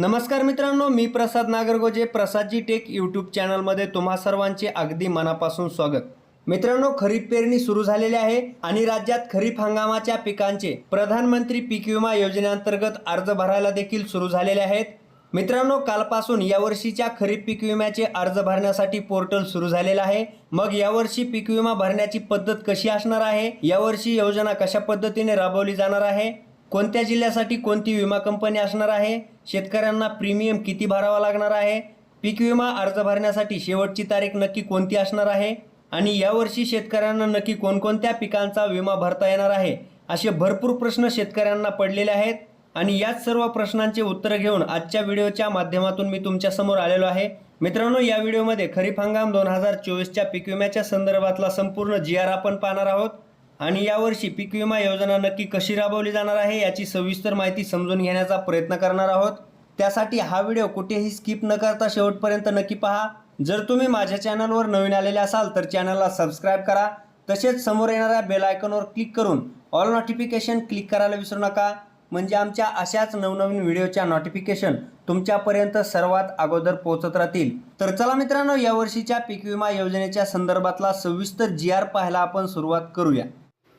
नमस्कार मित्रांनो मी प्रसाद नागरगोजे प्रसादजी टेक यूट्यूब चॅनलमध्ये तुम्हा सर्वांचे अगदी मनापासून स्वागत. मित्रांनो खरीप पेरणी सुरू झालेली आहे आणि राज्यात खरीप हंगामाच्या पिकांचे प्रधानमंत्री पीक विमा योजनेअंतर्गत अर्ज भरायला देखील सुरू झालेले आहेत. मित्रांनो कालपासून यावर्षीच्या खरीप पीक विम्याचे अर्ज भरण्यासाठी पोर्टल सुरू झालेलं आहे. मग यावर्षी पीक विमा भरण्याची पद्धत कशी असणार आहे? यावर्षी योजना कशा पद्धतीने राबवली जाणार आहे? कोणत्या जिल्ह्यासाठी कोणती विमा कंपनी असणार आहे? शेतकऱ्यांना प्रीमियम किती भरावा लागणार आहे? पीक विमा अर्ज भरण्यासाठी शेवटची तारीख नक्की कोणती असणार आहे? आणि यावर्षी शेतकऱ्यांना नक्की कोणकोणत्या पिकांचा विमा भरता येणार आहे? असे भरपूर प्रश्न शेतकऱ्यांना पडलेले आहेत. आणि याच सर्व प्रश्नांचे उत्तर घेऊन आजच्या व्हिडिओच्या माध्यमातून मी तुमच्यासमोर आलेलो आहे. मित्रांनो या व्हिडिओमध्ये खरीप हंगाम दोन हजार चोवीसच्या पीक विम्याच्या संदर्भातला संपूर्ण जी आर आपण पाहणार आहोत. आणि यावर्षी पीक विमा योजना नक्की कशी राबवली जाणार आहे याची सविस्तर माहिती समजून घेण्याचा प्रयत्न करणार आहोत. त्यासाठी हा व्हिडिओ कुठेही स्किप न करता शेवटपर्यंत नक्की पहा. जर तुम्ही माझ्या चॅनलवर नवीन आलेले असाल तर चॅनलला सबस्क्राईब करा. तसेच समोर येणाऱ्या बेल आयकॉनवर क्लिक करून ऑल नोटिफिकेशन क्लिक करायला विसरू नका. म्हणजे आमच्या अशाच नवनवीन व्हिडिओच्या नोटिफिकेशन तुमच्यापर्यंत सर्वात अगोदर पोहोचत राहतील. तर चला मित्रांनो यावर्षीच्या पीक विमा योजनेच्या संदर्भातला सविस्तर जी आर पाहायला आपण सुरुवात करूया.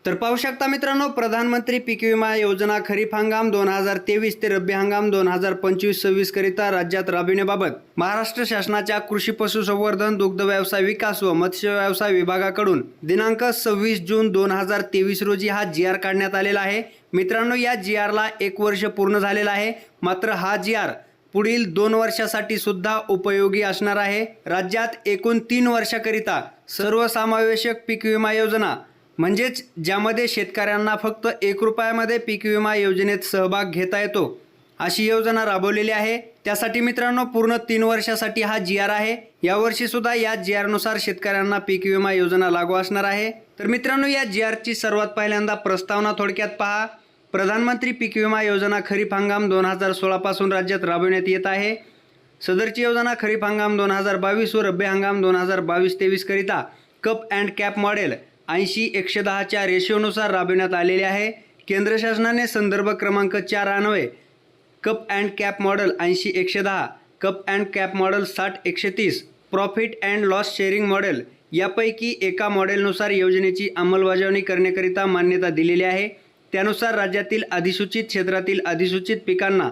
तर पाहू शकता मित्रांनो प्रधानमंत्री पीक विमा योजना खरीप हंगाम दोन हजार तेवीस ते रब्बी हंगाम दोन हजार पंचवीस सव्वीस करिता राज्यात राबविण्याबाबत महाराष्ट्र शासनाच्या कृषी पशुसंवर्धन दुग्ध व्यवसाय विकास व मत्स्य व्यवसाय विभागाकडून दिनांक सव्वीस जून दोन हजार तेवीस रोजी हा जी आर काढण्यात आलेला आहे. मित्रांनो या जी आरला एक वर्ष पूर्ण झालेला आहे. मात्र हा जी आर पुढील दोन वर्षासाठी सुद्धा उपयोगी असणार आहे. राज्यात एकूण तीन वर्षाकरिता सर्वसमावेशक पीक विमा योजना म्हणजेच ज्यामध्ये शेतकऱ्यांना फक्त एक रुपयामध्ये पीक विमा योजनेत सहभाग घेता येतो अशी योजना राबवलेली आहे. त्यासाठी मित्रांनो पूर्ण तीन वर्षासाठी हा जी आर आहे. यावर्षी सुद्धा या जी आरनुसार शेतकऱ्यांना पीक विमा योजना लागू असणार आहे. तर मित्रांनो या जी आरची सर्वात पहिल्यांदा प्रस्तावना थोडक्यात पहा. प्रधानमंत्री पीक विमा योजना खरीप हंगाम दोन हजार सोळापासून राज्यात राबविण्यात येत आहे. सदरची योजना खरीप हंगाम दोन हजार बावीस व रब्बी हंगाम दोन हजार बावीस तेवीसकरिता कप अँड कॅप मॉडेल ऐंशी एकशे दहाच्या रेशिओनुसार राबविण्यात आलेले आहे. केंद्र शासनाने संदर्भ क्रमांक चार अन्वये कप अँड कॅप मॉडेल ऐंशी एकशे दहा कप अँड कॅप मॉडेल साठ एकशे तीस profit and loss sharing model यापैकी एका मॉडेलनुसार योजनेची अंमलबजावणी करण्याकरिता मान्यता दिलेली आहे. त्यानुसार राज्यातील अधिसूचित क्षेत्रातील अधिसूचित पिकांना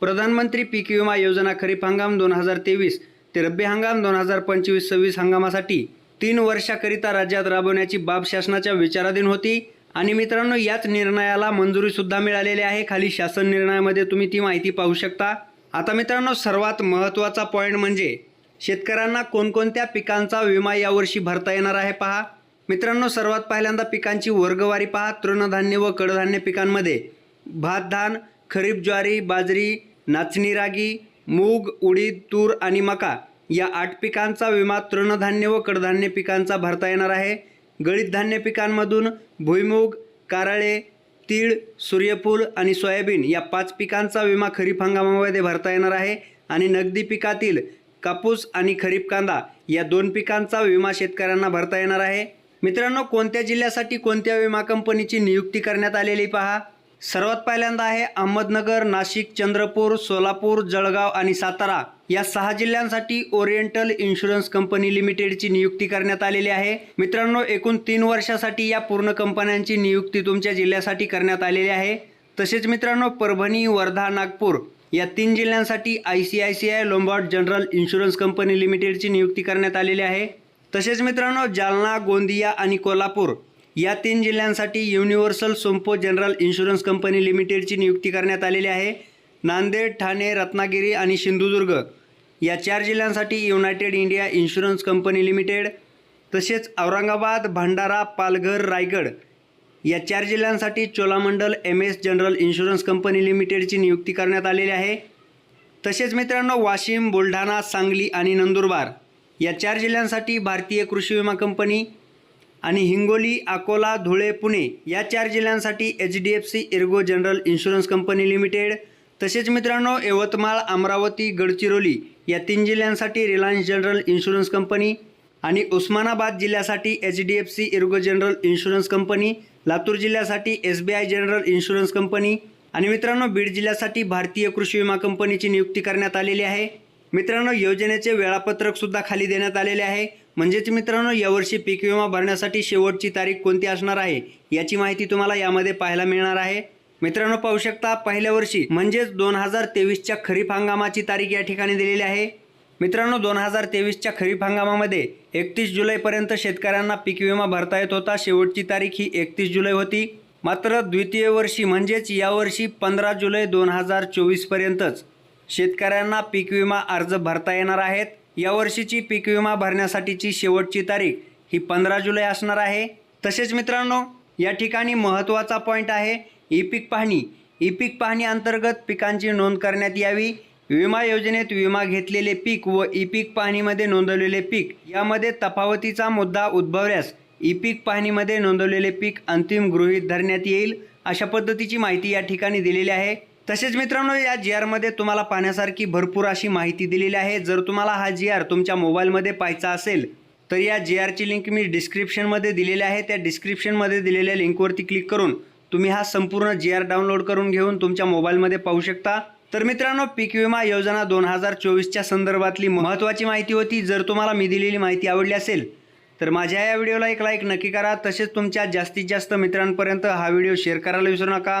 प्रधानमंत्री पीक विमा योजना खरीप हंगाम दोन हजार तेवीस ते रब्बी हंगाम दोन हजार पंचवीस सव्वीस हंगामासाठी तीन वर्षाकरिता राज्यात राबवण्याची बाब शासनाच्या विचाराधीन होती. आणि मित्रांनो याच निर्णयाला मंजुरीसुद्धा मिळालेली आहे. खाली शासन निर्णयामध्ये तुम्ही ती माहिती पाहू शकता. आता मित्रांनो सर्वात महत्त्वाचा पॉईंट म्हणजे शेतकऱ्यांना कोणकोणत्या पिकांचा विमा यावर्षी भरता येणार आहे पहा. मित्रांनो सर्वात पहिल्यांदा पिकांची वर्गवारी पहा. तृणधान्य व कडधान्य पिकांमध्ये भात धान खरीप ज्वारी बाजरी नाचणी रागी मूग उडीद तूर आणि मका. या आठ पिकांचा विमा तृणधान्य व कडधान्य पिकांचा भरता येणार आहे. गळीत धान्य पिकांमधून भुईमूग कारळे तीळ सूर्यफूल आणि सोयाबीन या पाच पिकांचा विमा खरीप हंगामामध्ये भरता येणार आहे आणि नगदी पिकातील कापूस आणि खरीप कांदा या दोन पिकांचा विमा शेतकऱ्यांना भरता येणार आहे. मित्रांनो कोणत्या जिल्ह्यासाठी कोणत्या विमा कंपनीची नियुक्ती करण्यात आलेली पहा. सर्वात पहिल्यांदा आहे अहमदनगर नाशिक चंद्रपूर सोलापूर जळगाव आणि सातारा. या सहा जिल्ह्यांसाठी ओरिएंटल इन्शुरन्स कंपनी लिमिटेडची नियुक्ती करण्यात आलेली आहे. मित्रांनो एकूण तीन वर्षासाठी या पूर्ण कंपन्यांची नियुक्ती तुमच्या जिल्ह्यासाठी करण्यात आलेली आहे. तसेच मित्रांनो परभणी वर्धा नागपूर या तीन जिल्ह्यांसाठी I C I C I Lombard general insurance company लिमिटेडची नियुक्ती करण्यात आलेली आहे. तसेच मित्रांनो जालना गोंदिया आणि कोल्हापूर या तीन जिल्ह्यांसाठी Universal Sompo general insurance company लिमिटेडची नियुक्ती करण्यात आलेली आहे. नांदेड ठाणे रत्नागिरी आणि सिंधुदुर्ग या चार जिल्ह्यांसाठी United India insurance company limited तसेच औरंगाबाद भंडारा पालघर रायगड या चार जिल्ह्यांसाठी Cholamandalam M S general insurance company लिमिटेडची नियुक्ती करण्यात आलेली आहे. तसेच मित्रांनो वाशिम बुलढाणा सांगली आणि नंदुरबार या चार जिल्ह्यांसाठी भारतीय कृषी विमा कंपनी आणि हिंगोली अकोला धुळे पुणे या चार जिल्ह्यांसाठी H D F C Ergo general insurance company limited. तसेच मित्रांनो यवतमाळ अमरावती गडचिरोली या तीन जिल्ह्यांसाठी रिलायन्स जनरल इन्शुरन्स कंपनी आणि उस्मानाबाद जिल्ह्यासाठी H D F C Ergo general insurance company Latur जिल्ह्यासाठी S B I general insurance company आणि मित्रांनो बीड जिल्ह्यासाठी भारतीय कृषी विमा कंपनीची नियुक्ती करण्यात आलेली आहे. मित्रांनो योजनेचे वेळापत्रक सुद्धा खाली देण्यात आलेले आहे. म्हणजेच मित्रांनो यावर्षी पीक विमा भरण्यासाठी शेवटची तारीख कोणती असणार आहे याची माहिती तुम्हाला यामध्ये पाहायला मिळणार आहे. मित्रांनो पाहू शकता पहिल्या वर्षी म्हणजेच दोन हजार तेवीसच्या खरीप हंगामाची तारीख या ठिकाणी दिलेली आहे. मित्रांनो दोन हजार तेवीसच्या खरीप हंगामामध्ये एकतीस जुलैपर्यंत शेतकऱ्यांना पीक विमा भरता येत होता. शेवटची तारीख ही एकतीस जुलै होती. मात्र द्वितीय वर्षी म्हणजेच यावर्षी पंधरा जुलै दोन हजार चोवीसपर्यंतच शेतकऱ्यांना पीक विमा अर्ज भरता येणार आहेत. यावर्षीची पीक विमा भरण्यासाठीची शेवटची तारीख ही पंधरा जुलै असणार आहे. तसेच मित्रांनो या ठिकाणी महत्त्वाचा पॉईंट आहे ई पीक पाहणी. ई पीक पाहणी अंतर्गत पिकांची नोंद करण्यात यावी. विमा योजनेत विमा घेतलेले पीक व ई पीक पाहणीमध्ये नोंदवलेले पीक यामध्ये तफावतीचा मुद्दा उद्भवल्यास ई पीक पाहणीमध्ये नोंदवलेले पीक अंतिम गृहीत धरण्यात येईल अशा पद्धतीची माहिती या ठिकाणी दिलेली आहे. तसेच मित्रांनो या जी आरमध्ये तुम्हाला पाहण्यासारखी भरपूर अशी माहिती दिलेली आहे. जर तुम्हाला हा जी आर तुमच्या मोबाईलमध्ये पाहायचा असेल तर या जी आरची लिंक मी डिस्क्रिप्शनमध्ये दिलेली आहे. त्या डिस्क्रिप्शनमध्ये दिलेल्या लिंकवरती क्लिक करून तुम्ही हा संपूर्ण जी आर डाउनलोड करून घेऊन तुमच्या मोबाईलमध्ये पाहू शकता. तर मित्रांनो पीक विमा योजना दोन हजार चोवीसच्या संदर्भातली महत्त्वाची माहिती होती. जर तुम्हाला मी दिलेली माहिती आवडली असेल तर माझ्या या व्हिडिओला एक लाईक नक्की करा. तसेच तुमच्या जास्तीत जास्त मित्रांपर्यंत हा व्हिडिओ शेअर करायला विसरू नका.